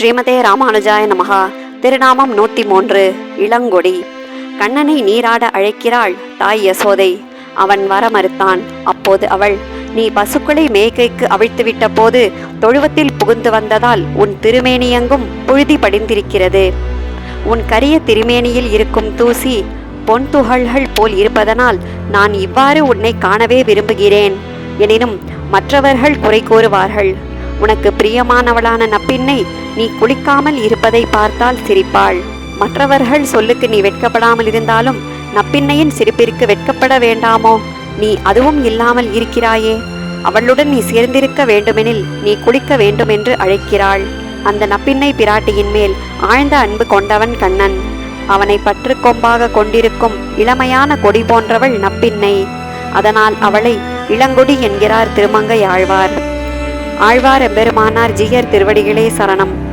ஸ்ரீமதே ராமானுஜாய நமகா திருநாமம் நூற்றி மூன்று இளங்கொடி. கண்ணனை நீராட அழைக்கிறாள் தாய் யசோதை. அவன் வர மறுத்தான் அப்போது அவள் நீ பசுக்களை மேய்க்கைக்கு அவிழ்த்துவிட்ட போது தொழுவத்தில் புகுந்து வந்ததால் உன் திருமேனியெங்கும் புழுதி படிந்திருக்கிறது. உன் கரிய திருமேனியில் இருக்கும் தூசி பொன் துகள்கள் போல் இருப்பதனால் நான் இவ்வாறு உன்னை காணவே விரும்புகிறேன். எனினும் மற்றவர்கள் குறை கூறுவார்கள். உனக்கு பிரியமானவளான நப்பின்னை நீ குளிக்காமல் இருப்பதை பார்த்தால் சிரிப்பாள். மற்றவர்கள் சொல்லுக்கு நீ வெட்கப்படாமல் இருந்தாலும் நப்பின்னையின் சிரிப்பிற்கு வெட்கப்பட வேண்டாமோ? நீ அதுவும் இல்லாமல் இருக்கிறாயே. அவளுடன் நீ சேர்ந்திருக்க வேண்டுமெனில் நீ குளிக்க வேண்டுமென்று அழைக்கிறாள். அந்த நப்பின்னை பிராட்டியின் மேல் ஆழ்ந்த அன்பு கொண்டவன் கண்ணன். அவனை பற்று கொம்பாக கொண்டிருக்கும் இளமையான கொடி போன்றவள் நப்பின்னை. அதனால் அவளை இளங்கொடி என்கிறார் திருமங்கை ஆழ்வார். ஆழ்வார் எம்பெருமானார் ஜீயர் திருவடிகளே சரணம்.